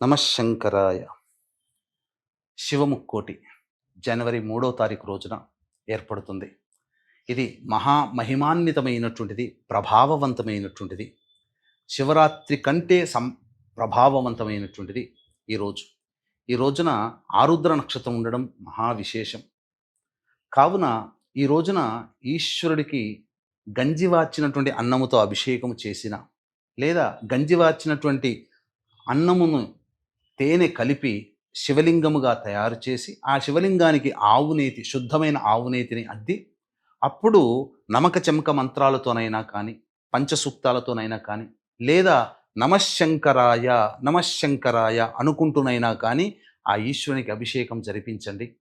నమశంకరాయ శివముక్కోటి జనవరి మూడో తారీఖు రోజున ఏర్పడుతుంది. ఇది మహా మహిమాన్వితమైనటువంటిది ప్రభావవంతమైనటువంటిది శివరాత్రి కంటే సం ప్రభావవంతమైనటువంటిది ఈరోజు ఈ రోజున ఆరుద్ర నక్షత్రం ఉండడం మహా విశేషం. కావున ఈ రోజున ఈశ్వరుడికి గంజివార్చినటువంటి అన్నముతో అభిషేకం చేసిన లేదా గంజివార్చినటువంటి అన్నమును తేనె కలిపి శివలింగముగా తయారు చేసి ఆ శివలింగానికి ఆవునేతి శుద్ధమైన ఆవునేతిని అద్ది అప్పుడు నమక చెమక మంత్రాలతోనైనా కానీ పంచసూక్తాలతోనైనా కానీ లేదా నమశంకరాయ నమశంకరాయ అనుకుంటూనైనా కానీ ఆ ఈశ్వరునికి అభిషేకం జరిపించండి.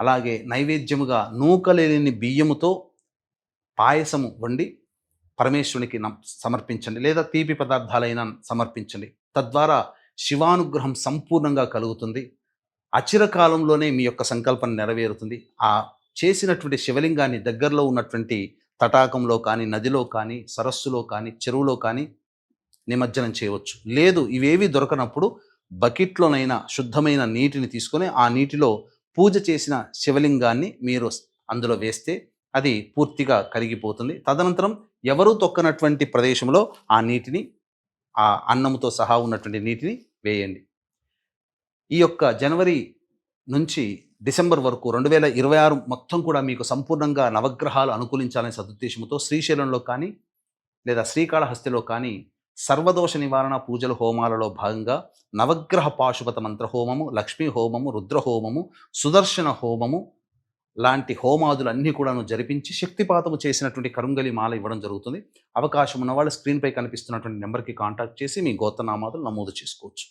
అలాగే నైవేద్యముగా నూకలేని బియ్యముతో పాయసము వండి పరమేశ్వరునికి సమర్పించండి లేదా తీపి పదార్థాలైనా సమర్పించండి. తద్వారా శివానుగ్రహం సంపూర్ణంగా కలుగుతుంది. అచిరకాలంలోనే మీ యొక్క సంకల్పం నెరవేరుతుంది. ఆ చేసినటువంటి శివలింగాన్ని దగ్గరలో ఉన్నటువంటి తటాకంలో కానీ నదిలో కానీ సరస్సులో కానీ చెరువులో కానీ నిమజ్జనం చేయవచ్చు. లేదు ఇవేవి దొరకనప్పుడు బకెట్లోనైనా శుద్ధమైన నీటిని తీసుకొని ఆ నీటిలో పూజ చేసిన శివలింగాన్ని మీరు అందులో వేస్తే అది పూర్తిగా కరిగిపోతుంది. తదనంతరం ఎవరూ తొక్కనటువంటి ప్రదేశంలో ఆ నీటిని ఆ అన్నముతో సహా ఉన్నటువంటి నీటిని వేయండి. ఈ యొక్క జనవరి నుంచి డిసెంబర్ వరకు రెండు వేల ఇరవై ఆరు మొత్తం కూడా మీకు సంపూర్ణంగా నవగ్రహాలు అనుకూలించాలనే సదుద్దేశంతో శ్రీశైలంలో కానీ లేదా శ్రీకాళహస్తిలో కానీ సర్వదోష నివారణ పూజల హోమాలలో భాగంగా నవగ్రహ పాశుపత మంత్ర హోమము లక్ష్మీ హోమము రుద్ర హోమము సుదర్శన హోమము లాంటి హోమాదులు అన్నీ కూడాను జరిపించి శక్తిపాతము చేసినటువంటి కరుంగలి మాల ఇవ్వడం జరుగుతుంది. అవకాశం ఉన్నవాళ్ళు స్క్రీన్పై కనిపిస్తున్నటువంటి నెంబర్కి కాంటాక్ట్ చేసి మీ గోత్రనామాదులు నమోదు చేసుకోవచ్చు.